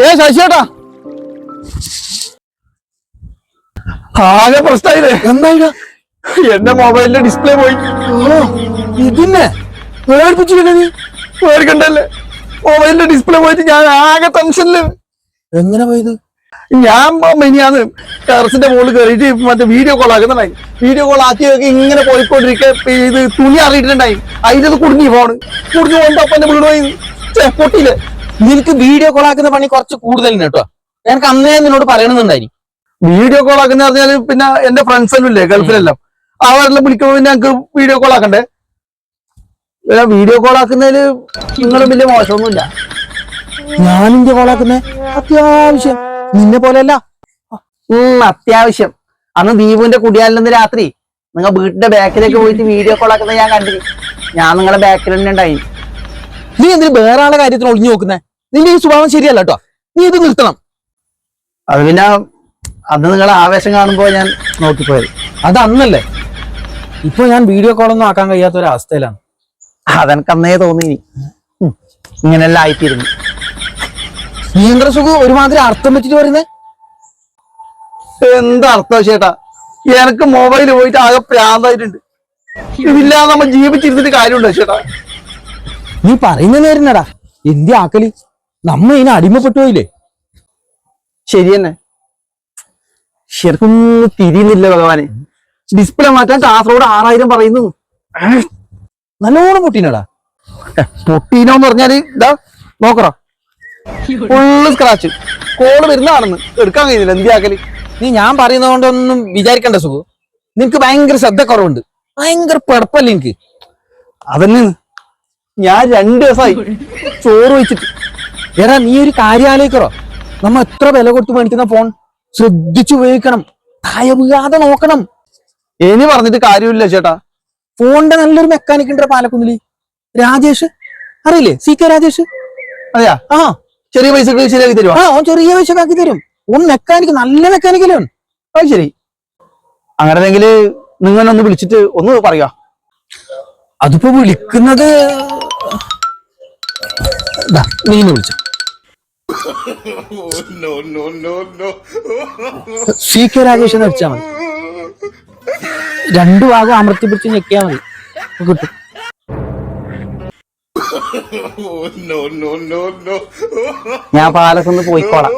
ഏ ശശിയേട്ടാ. ആകെ പ്രശ്നമായില്ലേ? എന്താ എന്റെ മൊബൈലിന്റെ ഡിസ്പ്ലേ പോയി. ഇതിന്നെ? പേടിപ്പിച്ചില്ലേ നീ? പേടിക്കണ്ടല്ലേ? മൊബൈലിന്റെ ഡിസ്പ്ലേ പോയിട്ട് ഞാൻ ആകെ ടെൻഷനിൽ എങ്ങനെ പോയത്? ഞാൻ മിനിയാന്ന് ടെറസിന്റെ മുകളിൽ കയറിയിട്ട് മറ്റേ വീഡിയോ കോൾ ആക്കുന്നുണ്ടായി. വീഡിയോ കോൾ ആക്കി ആക്കി ഇങ്ങനെ പോയിക്കൊണ്ടിരിക്കെ ഇത് തുണി അറിയിട്ടുണ്ടായി അതിലത് കുടുങ്ങി ഫോണ് കുടുങ്ങി പോകുമ്പോ അപ്പൊ എന്റെ വീട് പോയി. പൊട്ടിയില്ലേ? നിനക്ക് വീഡിയോ കോൾ ആക്കുന്ന പണി കുറച്ച് കൂടുതലാണ് കേട്ടോ. എനിക്ക് അന്നേ നിന്നോട് പറയണമെന്നുണ്ടായി വീഡിയോ കോൾ ആക്കുന്ന പറഞ്ഞാൽ പിന്നെ എന്റെ ഫ്രണ്ട്സ് എല്ലാം ഇല്ലേ ഗൾഫിലെല്ലാം അവരെല്ലാം വിളിക്കുമ്പോൾ പിന്നെ ഞങ്ങൾക്ക് വീഡിയോ കോൾ ആക്കണ്ടേ? വീഡിയോ കോൾ ആക്കുന്നതിൽ നിങ്ങളും വലിയ മോശമൊന്നുമില്ല. ഞാൻ ഇന്ത്യ കോൾ ആക്കുന്നേ? അത്യാവശ്യം. നിന്നെ പോലെയല്ല. ഉം അത്യാവശ്യം. അന്ന് ദീപുവിന്റെ കുടിയാലിന്ന് രാത്രി നിങ്ങൾ വീട്ടിന്റെ ബാക്കിലേക്ക് പോയിട്ട് വീഡിയോ കോൾ ആക്കുന്നത് ഞാൻ കണ്ടിരുന്നു ഞാൻ നിങ്ങളുടെ ബാക്കിൽ തന്നെ ഉണ്ടായി നീ എന്തിനു വേറെ ആളെ കാര്യത്തിന് ഒളിഞ്ഞു നോക്കുന്നേ? നിന്റെ ഈ സ്വഭാവം ശരിയല്ല കേട്ടോ. നീ ഇത് നിർത്തണം. അത് പിന്നെ അന്ന് നിങ്ങളെ ആവേശം കാണുമ്പോ ഞാൻ നോക്കിപ്പോയത് അത് അന്നല്ലേ? ഇപ്പൊ ഞാൻ വീഡിയോ കോളൊന്നും ആക്കാൻ കഴിയാത്ത ഒരു അവസ്ഥയിലാണ് അതെനിക്ക് അന്നേ തോന്നി ഇങ്ങനെല്ലാം ആയിത്തീരുന്നു. നിയന്ത്ര സുഖം ഒരുമാതിരി അർത്ഥം വെച്ചിട്ട് പറയുന്നേ? എന്താ അർത്ഥം ചേട്ടാ? എനിക്ക് മൊബൈൽ പോയിട്ട് ആകെ പ്രാന്തായിട്ടുണ്ട്. ഇതില്ലാതെ നമ്മൾ ജീവിച്ചിരുന്നിട്ട് കാര്യമുണ്ടോ ചേട്ടാ? നീ പറയുന്ന നേരുന്നടാ. എന്തി ആക്കലി? നമ്മ ഇതിന് അടിമപ്പെട്ടു പോയില്ലേ? ശരി തന്നെ. ശരിക്കും തിരിയുന്നില്ല ഭഗവാനെ. ഡിസ്പ്ലേ മാറ്റാൻ കാസർഗോഡ് ആറായിരം പറയുന്നു. നല്ലോണം പൊട്ടീനടാ. പൊട്ടീനോ എന്ന് പറഞ്ഞാൽ ഇതാ നോക്കറ ഫുള്ള് സ്ക്രാച്ച് കോൾ വരുന്നതാണെന്ന് എടുക്കാൻ കഴിയുന്നില്ല. എന്തിയാക്കൽ നീ ഞാൻ പറയുന്നത് കൊണ്ടൊന്നും വിചാരിക്കണ്ട സുഖു. നിനക്ക് ഭയങ്കര ശ്രദ്ധ കുറവുണ്ട് ഭയങ്കര പെടപ്പല്ലേ എനിക്ക് അതന്നെ. ഞാൻ രണ്ടു ദിവസമായി ചോറ് വെച്ചിട്ട്. എടാ നീ ഒരു കാര്യം ആലോചിക്കറോ? നമ്മ എത്ര വില കൊടുത്ത് മേടിക്കുന്ന ഫോൺ? ശ്രദ്ധിച്ചു ഉപയോഗിക്കണം. തായവുകാതെ നോക്കണം. ഇനി പറഞ്ഞിട്ട് കാര്യമില്ല ചേട്ടാ. ഫോണിന്റെ നല്ലൊരു മെക്കാനിക് ഉണ്ട് പാലക്കുന്നിൽ? രാജേഷ്? അറിയില്ലേ? C K Rajesh? അതെയാ? ആ. ചെറിയ പൈസ ശരിയാക്കി തരും ആ ഓൻ ചെറിയ പൈസ ആക്കി തരും. ഓൻ മെക്കാനിക് നല്ല മെക്കാനിക്കലാണ് അത് ശരി. അങ്ങനെയെങ്കിൽ നിങ്ങൾ ഒന്ന് വിളിച്ചിട്ട് ഒന്ന് പറയാ അതിപ്പോ വിളിക്കുന്നത് നീ ഇന്ന് വിളിച്ച. സി കെ രാജേഷ് എന്ന് വെച്ചാൽ മതി. രണ്ടു ഭാഗം അമർത്തി പിടിച്ച് ഞെക്കിയാ മതി. കിട്ടും. ഞാൻ പാലസ് ഒന്ന് പോയിക്കോളാം.